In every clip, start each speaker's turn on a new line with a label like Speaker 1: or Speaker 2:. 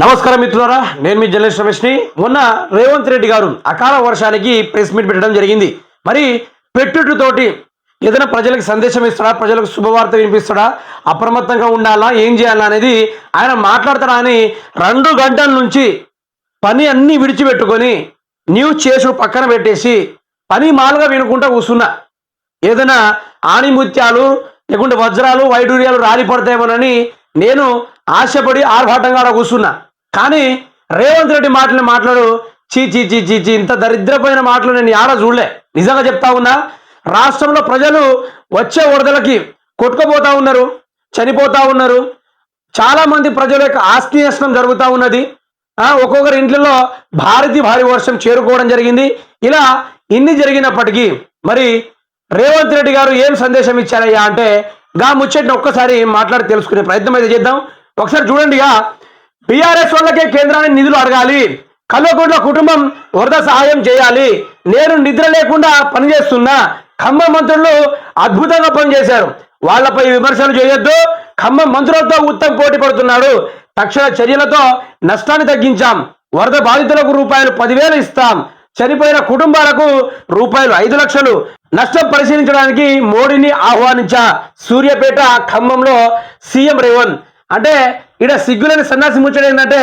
Speaker 1: నమస్కారం మిత్రులారా నేను మీ జర్నలిస్ట్ రమేష్ని. మొన్న రేవంత్ రెడ్డి గారు అకాల వర్షానికి ప్రెస్ మీట్ పెట్టడం జరిగింది. మరి పెట్టుడుతోటి ఏదైనా ప్రజలకు సందేశం ఇస్తాడా ప్రజలకు శుభవార్త వినిపిస్తాడా అప్రమత్తంగా ఉండాలా ఏం చేయాలా అనేది ఆయన మాట్లాడతాడా అని రెండు గంటల నుంచి పని అన్నీ విడిచిపెట్టుకొని న్యూస్ చేసుడు పక్కన పెట్టేసి పని మాలుగా వినుకుంటా కూర్చున్నా. ఏదైనా ఆణిముత్యాలు లేకుంటే వజ్రాలు వైడూర్యాలు రాలిపడతాయేమోనని నేను ఆశపడి ఆర్భాటంగా కూర్చున్నా. కానీ రేవంత్ రెడ్డి మాటలు మాట్లాడు చీ చీ చీ చీ చీ ఇంత దరిద్రమైన మాటలు నేను ఆడ చూడలే. నిజంగా చెప్తా ఉన్నా రాష్ట్రంలో ప్రజలు వచ్చే వరదలకి కొట్టుకుపోతా ఉన్నారు చనిపోతా ఉన్నారు. చాలామంది ప్రజల యొక్క ఆస్తి నష్టం జరుగుతూ ఉన్నది. ఒక్కొక్కరి ఇంట్లో భారీ భారీ వర్షం చేరుకోవడం జరిగింది. ఇలా ఇన్ని జరిగినప్పటికీ మరి రేవంత్ రెడ్డి గారు ఏం సందేశం ఇచ్చారయ్యా అంటే గా ముచ్చట్ని ఒక్కసారి మాట్లాడి తెలుసుకునే ప్రయత్నం అయితే చేద్దాం. ఒకసారి చూడండి పిఆర్ఎస్ వాళ్ళకే కేంద్రాన్ని నిధులు అడగాలి. కల్వకుంట్ల కుటుంబం వరద సహాయం చేయాలి. నేను నిద్ర లేకుండా పనిచేస్తున్నా. ఖమ్మం మంత్రులు అద్భుతంగా పనిచేశారు. వాళ్ళపై విమర్శలు చేయొద్దు. ఖమ్మం మంత్రులతో ఉత్తమ్ పోటీ పడుతున్నాడు. తక్షణ చర్యలతో నష్టాన్ని తగ్గించాం. వరద బాధితులకు రూపాయలు పదివేలు ఇస్తాం. చనిపోయిన కుటుంబాలకు రూపాయలు ఐదు లక్షలు. నష్టం పరిశీలించడానికి మోడీని ఆహ్వానించా సూర్యాపేట ఖమ్మంలో సీఎం రేవంత్. అంటే ఇక్కడ సిగ్గులని సన్నాసి ముచ్చట ఏంటంటే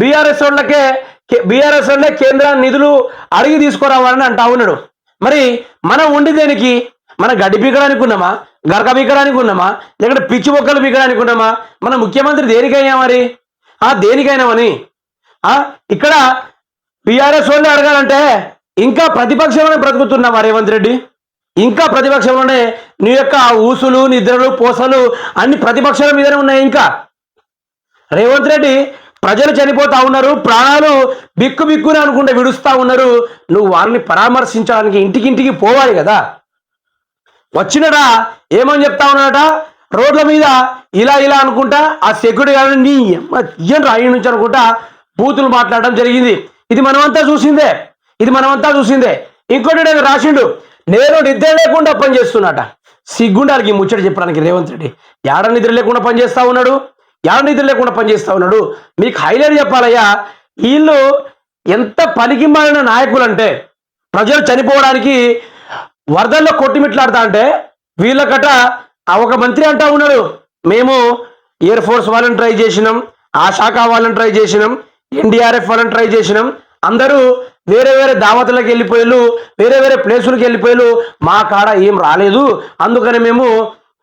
Speaker 1: బీఆర్ఎస్ వాళ్ళకే బీఆర్ఎస్ వాళ్ళే కేంద్ర నిధులు అడిగి తీసుకురావాలని అంటా ఉన్నాడు. మరి మనం ఉండి దేనికి? మన గడ్డి పీకడానికి ఉన్నామా? గరక పీకడానికి ఉన్నామా? లేకుంటే పిచ్చి మొక్కలు పీకడానికి ఉన్నామా? మన ముఖ్యమంత్రి దేనికైనా మరి? ఆ దేనికైనామని ఆ ఇక్కడ బీఆర్ఎస్ వాళ్ళు అడగాలంటే ఇంకా ప్రతిపక్షంలోనే బ్రతుకుతున్నావా రేవంత్ రెడ్డి. ఇంకా ప్రతిపక్షంలోనే నీ యొక్క ఊసులు నిద్రలు పోసలు అన్ని ప్రతిపక్షాల మీదనే ఉన్నాయి ఇంకా. రేవంత్ రెడ్డి ప్రజలు చనిపోతా ఉన్నారు ప్రాణాలు బిక్కు బిక్కుని అనుకుంటే విడుస్తూ ఉన్నారు. నువ్వు వారిని పరామర్శించడానికి ఇంటికింటికి పోవాలి కదా. వచ్చినడా ఏమని చెప్తా ఉన్నాడట? రోడ్ల మీద ఇలా ఇలా అనుకుంటా ఆ సెక్యూరిటీ గారు నీ ఇయ్యం రాయి నుంచి అనుకుంటా బూతులు మాట్లాడడం జరిగింది. ఇది మనమంతా చూసిందే. ఇది మనమంతా చూసిందే. ఇంకోటి నేను రాసిండు నేను నిద్ర లేకుండా పనిచేస్తున్నట సిగ్గుండాలకి ముచ్చట చెప్పడానికి రేవంత్ రెడ్డి. ఏడ నిద్ర లేకుండా పనిచేస్తా ఉన్నాడు? ఏడ లేకుండా పనిచేస్తూ ఉన్నాడు? మీకు హైలైట్ చెప్పాలయ్యా వీళ్ళు ఎంత పనికిమాలిన నాయకులు అంటే ప్రజలు చనిపోవడానికి వరదల్లో కొట్టిమిట్లాడతా అంటే వీళ్ళకట ఒక మంత్రి అంటా ఉన్నాడు. మేము ఎయిర్ ఫోర్స్ వాళ్ళని ట్రై చేసినాం ఆ శాఖ వాళ్ళని ట్రై చేసినాం ఎన్డీఆర్ఎఫ్ వాళ్ళని ట్రై చేసినాం. అందరూ వేరే వేరే దావతలకు వెళ్ళిపోయారు వేరే వేరే ప్లేసులకు వెళ్ళిపోయారు మా కాడ ఏం రాలేదు. అందుకని మేము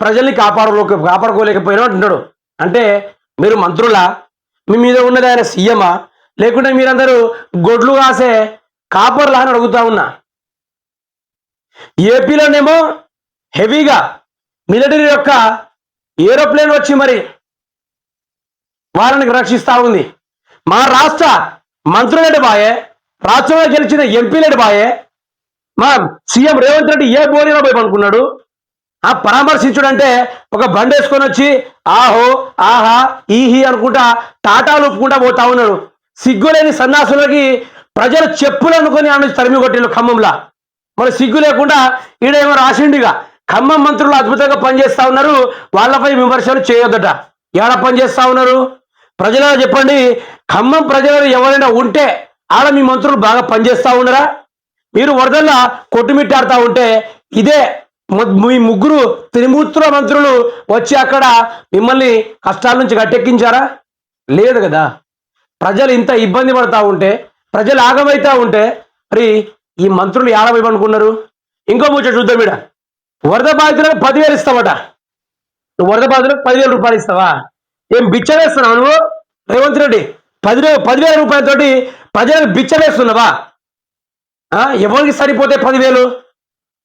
Speaker 1: ప్రజల్ని కాపాడలో కాపాడుకోలేకపోయినాం అంటున్నాడు. అంటే మీరు మంత్రులా? మీ మీద ఉన్నది ఆయన సీఎమా? లేకుంటే మీరందరూ గొడ్లు కాసే కాపర్లా అని అడుగుతా ఉన్నా. ఏపీలోనేమో హెవీగా మిలిటరీ యొక్క ఏరోప్లేన్ వచ్చి మరి వారిని రక్షిస్తా ఉంది. మా రాష్ట్ర మంత్రులేడు బాయే రాష్ట్రంలో గెలిచిన ఎంపీలేడు బాయే మా సీఎం రేవంత్ రెడ్డి ఏ బోరిలో పోయి పనుకున్నాడు ఆ పరామర్శించుడంటే ఒక బండి వేసుకొని వచ్చి ఆహో ఆహా ఈహి అనుకుంటా టాటాలు ఒప్పుకుంటా పోతా ఉన్నాడు. సిగ్గులేని సన్నాసులకి ప్రజలు చెప్పులు అనుకుని ఆమె తరిమి కొట్టిన ఖమ్మంలా. మరి సిగ్గు లేకుండా ఈడేమో రాసిండిగా ఖమ్మం మంత్రులు అద్భుతంగా పనిచేస్తా ఉన్నారు వాళ్ళపై విమర్శలు చేయొద్దట. ఏడ పనిచేస్తా ఉన్నారు? ప్రజలు చెప్పండి ఖమ్మం ప్రజలు ఎవరైనా ఉంటే ఆడ మీ మంత్రులు బాగా పనిచేస్తా ఉన్నారా? మీరు వరదల్లా కొట్టుమిట్టాడుతూ ఉంటే ఇదే మీ ముగ్గురు త్రిమూర్తుల మంత్రులు వచ్చి అక్కడ మిమ్మల్ని కష్టాల నుంచి గట్టెక్కించారా? లేదు కదా. ప్రజలు ఇంత ఇబ్బంది పడతా ఉంటే ప్రజలు ఆగమైతా ఉంటే మరి ఈ మంత్రులు ఏడవైపనుకున్నారు ఇంకో ముచ్చ చూద్దాం ఇడ వరద బాధితులకు పదివేలు ఇస్తావట. నువ్వు వరద బాధితులకు పదివేల రూపాయలు ఇస్తావా? ఏం బిచ్చవేస్తున్నావు నువ్వు? రేవంత్ రెడ్డి పది పదివేల రూపాయలతోటి ప్రజలకు బిచ్చవేస్తున్నావా ఎవరికి సరిపోతే పదివేలు?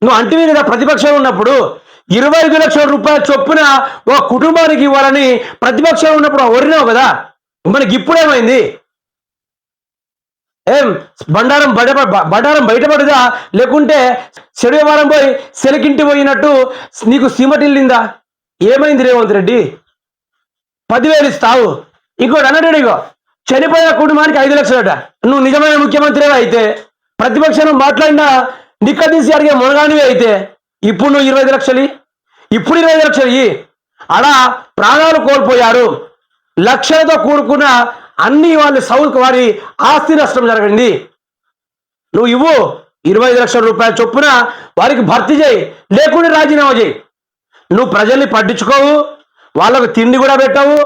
Speaker 1: నువ్వు అంటివి కదా ప్రతిపక్షం ఉన్నప్పుడు ఇరవై ఐదు లక్షల రూపాయల చొప్పున ఒక కుటుంబానికి ఇవ్వాలని ప్రతిపక్షం ఉన్నప్పుడు ఒరినావు కదా? మనకి ఇప్పుడేమైంది? ఏం బండారం బయట బండారం బయటపడదా లేకుంటే శనివారం పోయి సెలకింటి పోయినట్టు నీకు సీమటిల్లిందా ఏమైంది రేవంత్ రెడ్డి? పదివేలు ఇస్తావు. ఇంకోటి అన్నాడు ఇగో చనిపోయిన కుటుంబానికి ఐదు లక్షలట. నువ్వు నిజమైన ముఖ్యమంత్రి అయితే? ప్రతిపక్షం మాట్లాడినా నిక్కదీసి అడిగే మునగానివి అయితే? ఇప్పుడు నువ్వు ఇరవై ఐదు లక్షలు ఇప్పుడు ఇరవై ఐదు లక్షలు ఇ. అలా ప్రాణాలు కోల్పోయారు. లక్షలతో కూడుకున్న అన్ని వాళ్ళు సౌత్ వారి ఆస్తి నష్టం జరగండి. నువ్వు ఇవ్వు ఇరవై ఐదు లక్షల రూపాయల చొప్పున వారికి భర్తీ చేయి లేకుండా రాజీనామా చేయి. నువ్వు ప్రజల్ని పట్టించుకోవు వాళ్ళకు తిండి కూడా పెట్టావు.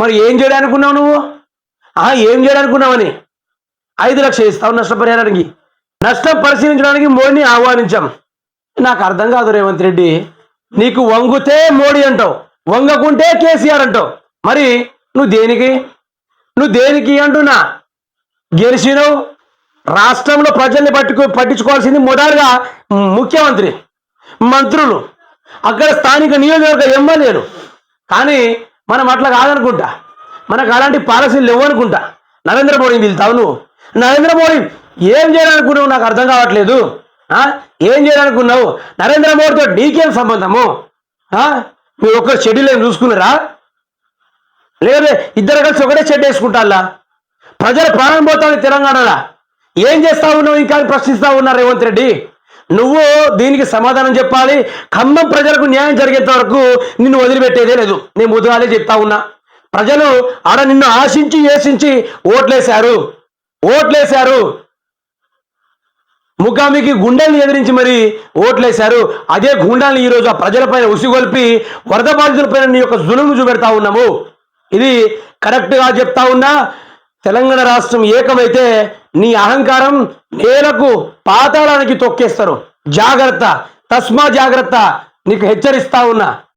Speaker 1: మరి ఏం చేయడానుకున్నావు నువ్వు? ఏం చేయడానుకున్నావని ఐదు లక్షలు ఇస్తావు నష్టపరిహారానికి. నష్టం పరిశీలించడానికి మోడీని ఆహ్వానించాం. నాకు అర్థం కాదు రేవంత్ రెడ్డి. నీకు వంగుతే మోడీ అంటావు వంగకుంటే కేసీఆర్ అంటావు. మరి నువ్వు దేనికి? నువ్వు దేనికి అంటున్నా? గెలిచినవు. రాష్ట్రంలో ప్రజల్ని పట్టుకు పట్టించుకోవాల్సింది మొదలుగా ముఖ్యమంత్రి మంత్రులు అక్కడ స్థానిక నియోజకవర్గ ఎమ్మెల్యేలు. కానీ మనం అట్లా కాదనుకుంటా. మనకు అలాంటి పాలసీలు ఇవ్వనుకుంటా నరేంద్ర మోడీని పిలుతావు నువ్వు. నరేంద్ర మోడీ ఏం చేయాలనుకున్నావు? నాకు అర్థం కావట్లేదు. ఏం చేయాలనుకున్నావు? నరేంద్ర మోడీతో నీకేం సంబంధము? మీరు ఒక్క షెడ్యూల్ ఏం చూసుకున్నారా? లేదు ఇద్దరు కలిసి ఒకటే షెడ్ వేసుకుంటారా ప్రజల ప్రాణం పోతాను తెలంగాణలో. ఏం చేస్తా ఉన్నావు? ఇంకా ప్రశ్నిస్తా ఉన్నారు రేవంత్ రెడ్డి. నువ్వు దీనికి సమాధానం చెప్పాలి. ఖమ్మం ప్రజలకు న్యాయం జరిగేంత వరకు నిన్ను వదిలిపెట్టేదే లేదు. నేను ముదుగాలే చెప్తా ఉన్నా. ప్రజలు ఆడ నిన్ను ఆశించి వేసించి ఓట్లేశారు. ఓట్లేశారు. ముఖామికి గుండెల్ని ఎదిరించి మరి ఓట్లేశారు. అదే గుండాల్ని ఈరోజు ఆ ప్రజలపైన ఉసిగొల్పి వరద బాధితులపైన నీ యొక్క జులుము చూపెడతా ఉన్నాము. ఇది కరెక్ట్గా చెప్తా ఉన్నా తెలంగాణ రాష్ట్రం ఏకమైతే నీ అహంకారం నేలకు పాతాళానికి తొక్కేస్తారు. జాగ్రత్త తస్మా జాగ్రత్త నీకు హెచ్చరిస్తా ఉన్నా.